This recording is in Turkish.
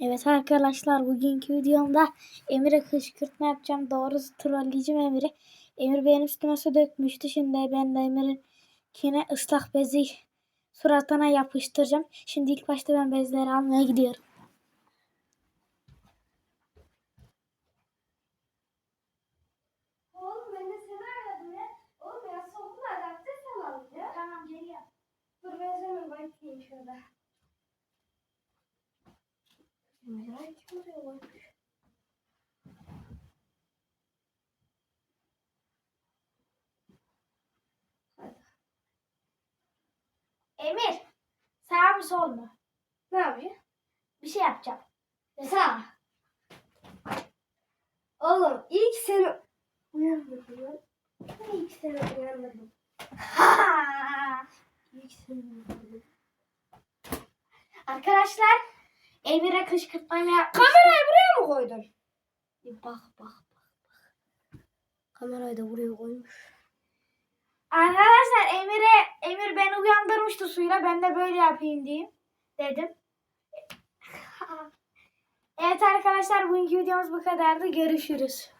Evet arkadaşlar bugünkü videomda Emir'e kışkırtma yapacağım. Doğrusu trolleyeceğim Emir'i. Emir benim üstüme su dökmüştü. Şimdi ben de Emir'inkine ıslak bezi suratına yapıştıracağım. Şimdi ilk başta ben bezleri almaya gidiyorum. Oğlum. Tamam geliyorum. Dur ben sana bakayım şurada. Emir sağ mı sol mu? Ne yapıyor? Bir şey yapacağım. Sağ. Oğlum ilk seni uyandırdım. Ben ilk seni uyandırdım. İlk seni uyandırdım. Arkadaşlar Emir'e kışkırtma yapmış. Kamerayı buraya mı koydun? Bir bak bak bak. bak. Kamerayı da buraya koymuş. Arkadaşlar Emir'e Emir beni uyandırmıştı suyla. Ben de böyle yapayım diyeyim dedim. Evet arkadaşlar bugünkü videomuz bu kadardı. Görüşürüz.